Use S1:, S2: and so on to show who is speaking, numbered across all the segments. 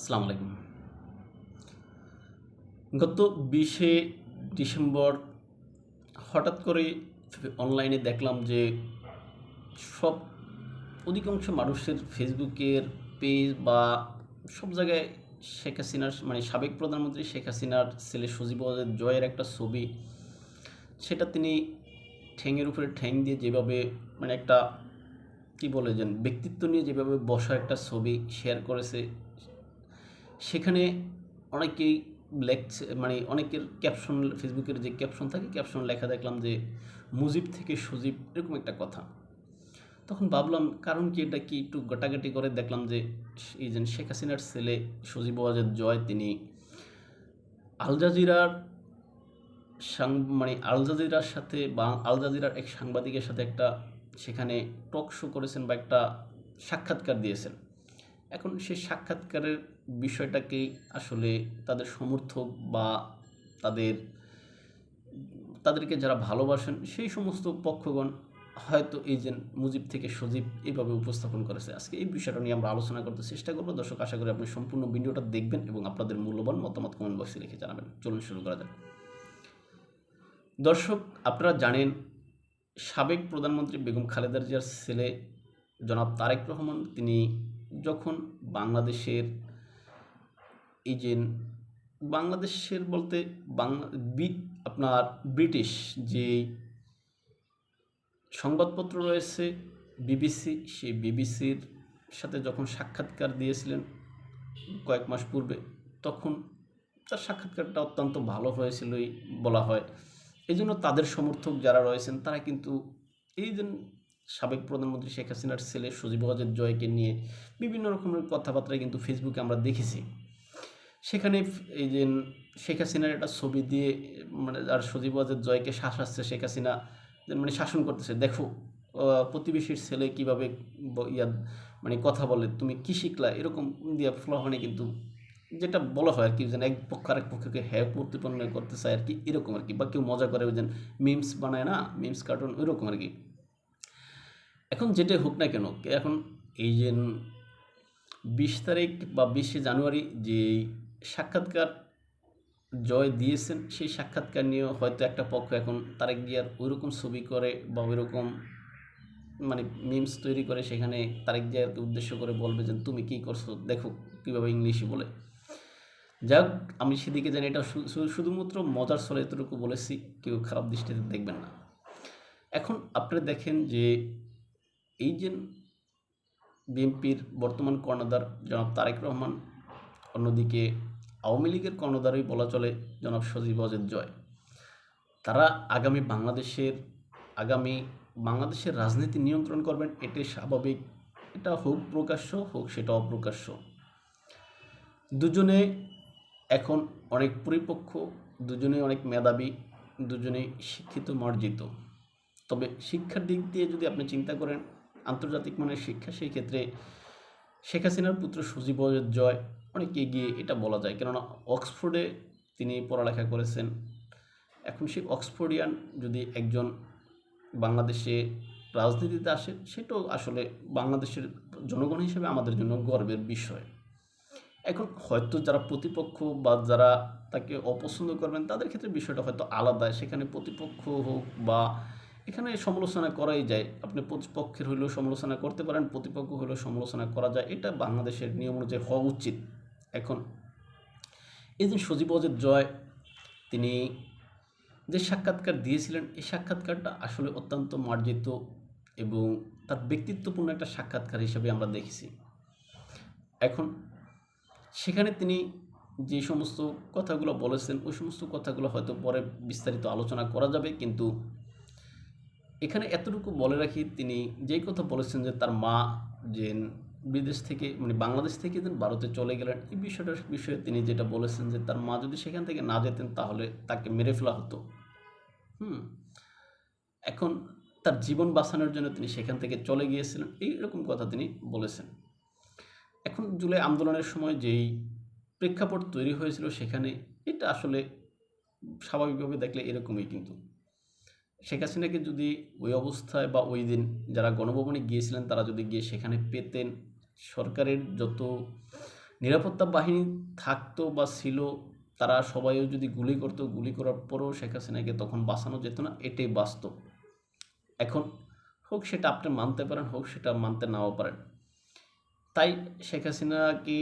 S1: আসসালামু আলাইকুম। গত বিশে ডিসেম্বর হঠাৎ করে অনলাইনে দেখলাম যে সব অধিকাংশ মানুষের ফেসবুকের পেজ বা সব জায়গায় শেখ হাসিনার মানে সাবেক প্রধানমন্ত্রী শেখ হাসিনার ছেলে সজীব জয়ের একটা ছবি, সেটা তিনি ঠ্যাংয়ের উপরে ঠ্যাং দিয়ে যেভাবে মানে একটা কি বলে যেন, ব্যক্তিত্ব নিয়ে যেভাবে বসা একটা ছবি শেয়ার করেছে। সেখানে অনেকেই লেখছে মানে অনেকের ক্যাপশন ফেসবুকের যে ক্যাপশন থাকে ক্যাপশন লেখা দেখলাম যে, মুজিব থেকে সজীব এরকম একটা কথা। তখন ভাবলাম, কারণ কি এটা কি একটু গাটাগাটি করে দেখলাম যে, এই যে শেখ হাসিনার ছেলে সজীব ওয়াজেদ জয়, তিনি আল জাজিরার সাং মানে আল জাজিরার সাথে বা আল জাজিরার এক সাংবাদিকের সাথে একটা, সেখানে টক শো করেছেন বা একটা সাক্ষাৎকার দিয়েছেন। এখন সেই সাক্ষাৎকারের বিষয়টাকেই আসলে তাদের সমর্থক বা তাদের, তাদেরকে যারা ভালোবাসেন, সেই সমস্ত পক্ষগণ হয়তো এই যে মুজিব থেকে সজীব এইভাবে উপস্থাপন করেছে। আজকে এই বিষয়টা নিয়ে আমরা আলোচনা করতে চেষ্টা করব। দর্শক, আশা করি আপনি সম্পূর্ণ ভিডিওটা দেখবেন এবং আপনাদের মূল্যবান মতামত কমেন্ট বক্সে লিখে জানাবেন। চলুন শুরু করা যাক। দর্শক, আপনারা জানেন, সাবেক প্রধানমন্ত্রী বেগম খালেদা জিয়ার ছেলে জনাব তারেক রহমান, তিনি যখন বাংলাদেশের এই যে বাংলাদেশের বলতে বাংলা আপনার ব্রিটিশ যে সংবাদপত্র রয়েছে, বিবিসি, সেই বিবিসির সাথে যখন সাক্ষাৎকার দিয়েছিলেন কয়েক মাস পূর্বে, তখন তার সাক্ষাৎকারটা অত্যন্ত ভালো হয়েছিলই বলা হয়। এই জন্য তাদের সমর্থক যারা রয়েছেন, তারা কিন্তু এই সাবেক প্রধানমন্ত্রী শেখ হাসিনার ছেলে সজীব ওয়াজেদ জয়কে নিয়ে বিভিন্ন রকমের কথাবার্তা কিন্তু ফেসবুকে আমরা দেখেছি। সেখানে এই যে শেখ হাসিনার একটা ছবি দিয়ে মানে আর সজীব ওয়াজেদ জয়কে শাসাচ্ছে শেখ হাসিনা মানে শাসন করতেছে। দেখো প্রতিবেশীর ছেলে কীভাবে ইয়া মানে কথা বলে, তুমি কি শিখলা? এরকম দিয়া ফ্লোহানে কিন্তু যেটা বলা হয় আর কি, যেন এক পক্ষ আরেক পক্ষকে হ্যাঁ প্রতিপন্ন করতে চায় আর কি, এরকম আর কি। বা কেউ মজা করে ওই যেন মিমস বানায় না মিমস কার্টুন ওই রকম আর কি। এখন যেটাই হোক না কেন, এখন এই যে বিশ তারিখ বা বিশে জানুয়ারি যে সাক্ষাৎকার জয় দিয়েছেন, সেই সাক্ষাৎকার নিয়ে হয়তো একটা পক্ষ এখন তারেক জিয়ার ওইরকম ছবি করে বা ওইরকম মানে মিমস তৈরি করে সেখানে তারেক জিয়াকে উদ্দেশ্য করে বলবে যে তুমি কি করছ, দেখো কীভাবে ইংলিশে বলে। যাক, আমি সেদিকে জানি এটা শুধুমাত্র মজার ছলে এতটুকু বলেছি, কেউ খারাপ দৃষ্টিতে দেখবেন না। এখন আপনি দেখেন যে এই যে বিএনপির বর্তমান কর্ণধার জনাব তারেক রহমান, অন্যদিকে আওয়ামী লীগের কর্ণধারই বলা চলে জনাব সজীব অজেদ জয়। তারা আগামী বাংলাদেশের আগামী বাংলাদেশের রাজনীতি নিয়ন্ত্রণ করবেন, এটাই স্বাভাবিক। এটা হোক প্রকাশ্য, হোক সেটা অপ্রকাশ্য। দুজনে এখন অনেক পরিপক্ক, দুজনে অনেক মেধাবী, দুজনেই শিক্ষিত, মার্জিত। তবে শিক্ষার দিক দিয়ে যদি আপনি চিন্তা করেন আন্তর্জাতিক মানের শিক্ষা, সেই ক্ষেত্রে শেখ হাসিনার পুত্র সজীব জয় অনেক এগিয়ে এটা বলা যায়। কেননা অক্সফোর্ডে তিনি পড়ালেখা করেছেন। এখন সেই অক্সফোর্ডিয়ান যদি একজন বাংলাদেশে রাজনীতিতে আসে, সেটাও আসলে বাংলাদেশের জনগণ হিসেবে আমাদের জন্য গর্বের বিষয়। এখন হয়তো যারা প্রতিপক্ষ বা যারা তাকে অপছন্দ করবেন, তাদের ক্ষেত্রে বিষয়টা হয়তো আলাদা। সেখানে প্রতিপক্ষ হোক বা এখানে সমালোচনা করাই যায়। আপনি প্রতিপক্ষের হইলেও সমালোচনা করতে পারেন, প্রতিপক্ষ হইলেও সমালোচনা করা যায়। এটা বাংলাদেশের নিয়ম অনুযায়ী হওয়া উচিত এখন। এই যে সজীব অজিত জয়, তিনি যে সাক্ষাৎকার দিয়েছিলেন, এই সাক্ষাৎকারটা আসলে অত্যন্ত মার্জিত এবং তার ব্যক্তিত্বপূর্ণ একটা সাক্ষাৎকার হিসেবে আমরা দেখেছি। এখন সেখানে তিনি যে সমস্ত কথাগুলো বলেছেন, ওই সমস্ত কথাগুলো হয়তো পরে বিস্তারিত আলোচনা করা যাবে, কিন্তু এখানে এতটুকু বলে রাখি, তিনি যেই কথা বলেছেন যে তার মা যে বিদেশ থেকে মানে বাংলাদেশ থেকে যেন ভারতে চলে গেলেন, এই বিষয়টার বিষয়ে তিনি যেটা বলেছেন যে তার মা যদি সেখান থেকে না যেতেন তাহলে তাকে মেরে ফেলা হতো। হুম। এখন তার জীবন বাঁচানোর জন্য তিনি সেখান থেকে চলে গিয়েছিলেন এইরকম কথা তিনি বলেছেন। এখন জুলাই আন্দোলনের সময় যেই প্রেক্ষাপট তৈরি হয়েছিল সেখানে, এটা আসলে স্বাভাবিকভাবে দেখলে এরকমই কিন্তু। শেখ হাসিনাকে যদি ওই অবস্থায় বা ওই দিন যারা গণভবনে গিয়েছিলেন, তারা যদি গিয়ে সেখানে পেতেন, সরকারের যত নিরাপত্তা বাহিনী থাকতো বা ছিল, তারা সবাইও যদি গুলি করতো, গুলি করার পরেও শেখ হাসিনাকে তখন বাঁচানো যেত না, এটাই বাস্তব। এখন হোক সেটা আপনি মানতে পারেন, হোক সেটা মানতে নাও পারেন। তাই শেখ হাসিনাকে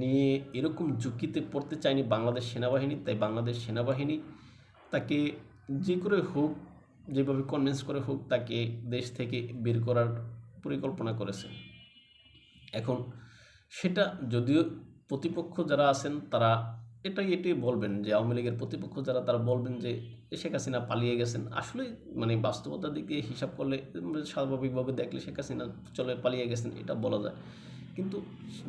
S1: নিয়ে এরকম ঝুঁকিতে পড়তে চায়নি বাংলাদেশ সেনাবাহিনী, তাই বাংলাদেশ সেনাবাহিনী তাকে যে করে হোক যেভাবে কনভিন্স করে হোক তাকে দেশ থেকে বের করার পরিকল্পনা করেছে। এখন সেটা যদিও প্রতিপক্ষ যারা আছেন তারা এটাই এটাই বলবেন যে আওয়ামী লীগের প্রতিপক্ষ যারা, তারা বলবেন যে শেখ হাসিনা পালিয়ে গেছেন। আসলে মানে বাস্তবতার দিক দিয়ে হিসাব করলে স্বাভাবিকভাবে দেখলে শেখ হাসিনা চলে পালিয়ে গেছেন, এটা বলা যায়। কিন্তু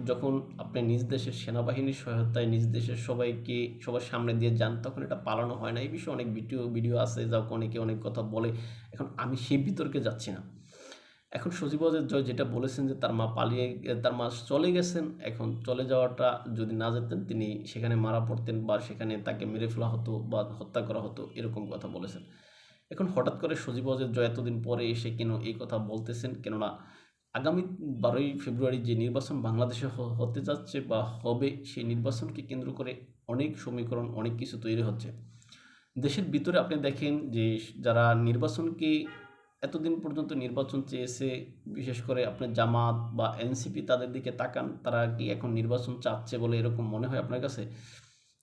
S1: যখন আপনি নিজ দেশের সেনাবাহিনীর সহায়তায় নিজ দেশের সবাইকে সবার সামনে দিয়ে যান, তখন এটা পালানো হয় না। এই বিষয়ে অনেক ভিডিও ভিডিও আছে যা অনেকে অনেক কথা বলে। এখন আমি সেই বিতর্কে যাচ্ছি না। এখন সচিবাজের জয় যেটা বলেছেন যে তার মা পালিয়ে, তার মা চলে গেছেন, এখন চলে যাওয়াটা যদি না যেতেন তিনি সেখানে মারা পড়তেন বা সেখানে তাকে মেরে ফেলা হতো বা হত্যা করা হতো, এরকম কথা বলেছেন। এখন হঠাৎ করে সচিবাজের জয় এতদিন পরে এসে কেন এই কথা বলতেছেন? কেননা আগামী বারোই ফেব্রুয়ারি যে নির্বাচন বাংলাদেশে হতে যাচ্ছে বা হবে, সেই নির্বাচনকে কেন্দ্র করে অনেক সমীকরণ, অনেক কিছু তৈরি হচ্ছে। দেশের ভিতরে আপনি দেখেন যে যারা নির্বাচনকে এতদিন পর্যন্ত নির্বাচন চেয়েছে, বিশেষ করে আপনার জামাত বা এনসিপি তাদের দিকে তাকান, তারা কি এখন নির্বাচন চাচ্ছে বলে এরকম মনে হয় আপনার কাছে?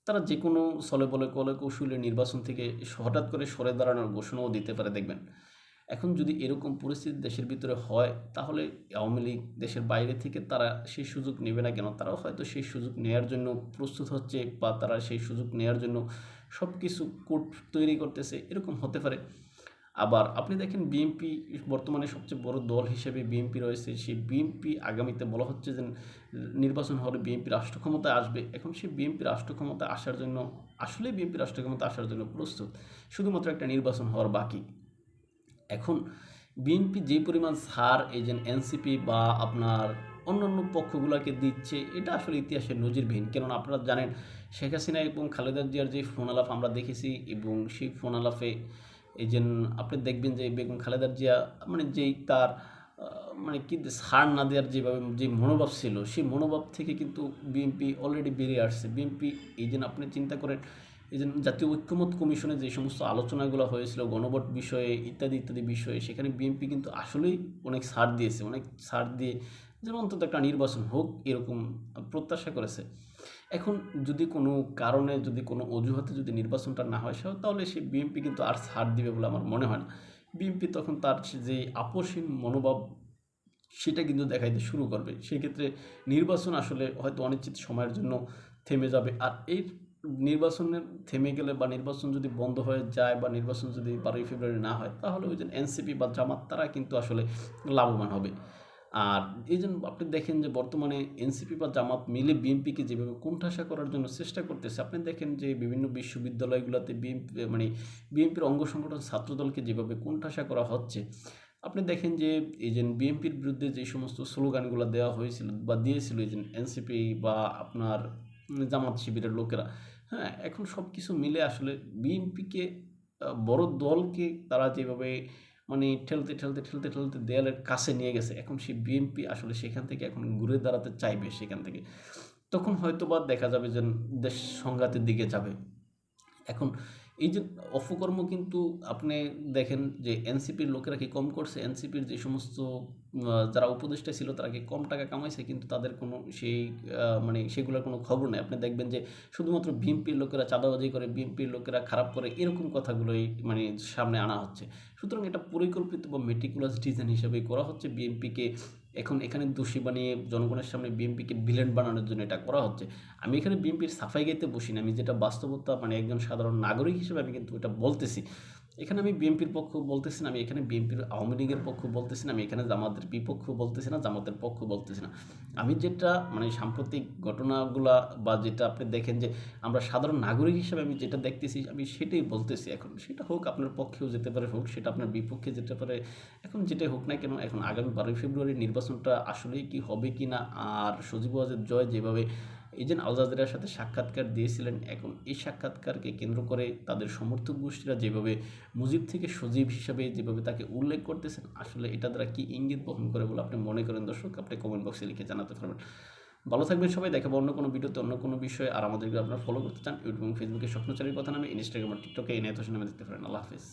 S1: তারা যে কোনো সলে বলে কলে কৌশলে নির্বাচন থেকে হঠাৎ করে সরে দাঁড়ানোর ঘোষণাও দিতে পারে, দেখবেন। এখন যদি এরকম পরিস্থিতি দেশের ভিতরে হয়, তাহলে আওয়ামী লীগ দেশের বাইরে থেকে তারা সেই সুযোগ নেবে না কেন? তারাও হয়তো সেই সুযোগ নেওয়ার জন্য প্রস্তুত হচ্ছে বা তারা সেই সুযোগ নেওয়ার জন্য সব কিছু কোর্ট তৈরি করতেছে, এরকম হতে পারে। আবার আপনি দেখেন বিএনপি বর্তমানে সবচেয়ে বড় দল হিসেবে বিএনপি রয়েছে, সেই বিএনপি আগামীতে বলা হচ্ছে যে নির্বাচন হলে বিএনপি রাষ্ট্র ক্ষমতায় আসবে। এখন সেই বিএনপি রাষ্ট্র ক্ষমতায় আসার জন্য আসলে বিএনপি রাষ্ট্র ক্ষমতা আসার জন্য প্রস্তুত। শুধুমাত্র একটা নির্বাচন হওয়ার বাকি। এখন বিএনপি যে পরিমাণ সার, এই যে এনসিপি বা আপনার অন্যান্য পক্ষগুলোকে দিচ্ছে, এটা আসলে ইতিহাসের নজিরবিহীন। কেননা আপনারা জানেন, শেখ হাসিনা এবং খালেদা জিয়ার যে ফোন আলাপ আমরা দেখেছি এবং সেই ফোন আলাপে এই যে আপনি দেখবেন যে বেগম খালেদা জিয়া মানে যেই তার মানে কি সার না দেওয়ার যেভাবে যে মনোভাব ছিল, সেই মনোভাব থেকে কিন্তু বিএনপি অলরেডি বেরিয়ে আসছে। বিএনপি এই জন্য আপনি চিন্তা করেন এই যে জাতীয় ঐক্যমত কমিশনে যে সমস্ত আলোচনাগুলো হয়েছিল, গণভোট বিষয়ে, ইত্যাদি ইত্যাদি বিষয়ে, সেখানে বিএনপি কিন্তু আসলেই অনেক ছাড় দিয়েছে, অনেক ছাড় দিয়ে যেন অন্তত একটা নির্বাচন হোক এরকম প্রত্যাশা করেছে। এখন যদি কোনো কারণে, যদি কোনো অজুহাতে যদি নির্বাচনটা না হয় তাহলে সে বিএনপি কিন্তু আর ছাড় দিবে বলে আমার মনে হয় না। বিএনপি তখন তার যে আপোষহীন মনোভাব, সেটা কিন্তু দেখাইতে শুরু করবে। সেক্ষেত্রে নির্বাচন আসলে হয়তো অনিশ্চিত সময়ের জন্য থেমে যাবে। আর এই নির্বাচনের থেমে গেলে বা নির্বাচন যদি বন্ধ হয়ে যায় বা নির্বাচন যদি বারোই ফেব্রুয়ারি না হয়, তাহলে ওই যে এনসিপি বা জামাত তারা কিন্তু আসলে লাভবান হবে। আর এই জন্য আপনি দেখেন যে বর্তমানে এনসিপি বা জামাত মিলে বিএনপিকে যেভাবে কোণঠাসা করার জন্য চেষ্টা করতেছে, আপনি দেখেন যে বিভিন্ন বিশ্ববিদ্যালয়গুলোতে বিএনপি মানে বিএনপির অঙ্গ সংগঠন ছাত্রদলকে যেভাবে কোণঠাসা করা হচ্ছে, আপনি দেখেন যে এই যে বিএনপির বিরুদ্ধে যে সমস্ত স্লোগানগুলো দেওয়া হয়েছিল বা দিয়েছিল এই যে এনসিপি বা আপনার জামাত শিবিরের লোকেরা হ্যাঁ এখন সব কিছু মিলে আসলে বিএনপিকে বড় দলকে তারা যেভাবে মানে ঠেলতে ঠেলতে ঠেলতে ঠেলতে দেয়ালের কাছে নিয়ে গেছে, এখন সেই বিএনপি আসলে সেখান থেকে এখন ঘুরে দাঁড়াতে চাইবে সেখান থেকে। তখন হয়তো বা দেখা যাবে যে দেশ সংঘাতের দিকে যাবে। এখন এই যে অপকর্ম কিন্তু আপনি দেখেন যে এনসিপির লোকেরা কি কম করছে? এনসিপির যে সমস্ত যারা উপদেষ্টা ছিল তারা কি কম টাকা কামাইছে? কিন্তু তাদের কোনো সেই মানে সেগুলোর কোনো খবর নেই। আপনি দেখবেন যে শুধুমাত্র বিএনপির লোকেরা চাঁদাবাজি করে, বিএনপির লোকেরা খারাপ করে, এরকম কথাগুলোই মানে সামনে আনা হচ্ছে। সুতরাং এটা পরিকল্পিত বা মেটিকুলাস ডিজাইন হিসেবেই করা হচ্ছে। বিএনপিকে এখন এখানে দোষী বানিয়ে জনগণের সামনে বিএনপিকে ভিলেন বানানোর জন্য এটা করা হচ্ছে। আমি এখানে বিএনপির সাফাই গাইতে বসি না, আমি যেটা বাস্তবতা মানে একজন সাধারণ নাগরিক হিসেবে আমি কিন্তু এটা বলতেছি। এখানে আমি বিএনপির পক্ষ বলতেছি না, আমি এখানে বিএনপির আওয়ামী লীগের পক্ষ বলতেছি না, আমি এখানে জামাতের বিপক্ষ বলতেছি না, জামাতের পক্ষ বলতেছি না। আমি যেটা মানে সাম্প্রতিক ঘটনাগুলা বা যেটা আপনি দেখেন যে আমরা সাধারণ নাগরিক হিসেবে আমি যেটা দেখতেছি, আমি সেটাই বলতেছি এখন। সেটা হোক আপনার পক্ষেও যেতে পারে, হোক সেটা আপনার বিপক্ষে যেতে পারে, এখন যেটাই হোক না কেন, এখন আগামী বারোই ফেব্রুয়ারি নির্বাচনটা আসলেই কি হবে কি না আর সজীব জয় যেভাবে এজেন্ট আলজাজেরার সাথে সাক্ষাৎকার দিয়েছিলেন, এখন এই সাক্ষাৎকারকে কেন্দ্র করে তাদের সমর্থক গোষ্ঠীরা যেভাবে মুজিব থেকে সজীব হিসাবে যেভাবে তাকে উল্লেখ করতেছেন, আসলে এটা দ্বারা কি ইঙ্গিত বহন করে বলে আপনি মনে করেন দর্শক? আপনি কমেন্ট বক্সে লিখে জানাতে পারবেন। ভালো থাকবেন সবাই দেখাবো অন্য কোনো ভিডিওতে অন্য কোনো বিষয়ে। আর আমাদেরকে আপনারা ফলো করতে চান, ইউটিউব এবং ফেসবুকে স্বপ্নচারীর কথা নামে ইনস্টাগ্রাম আর টিকটকে এনে এত নামে দেখতে পারেন। আল্লাহ হাফিজ।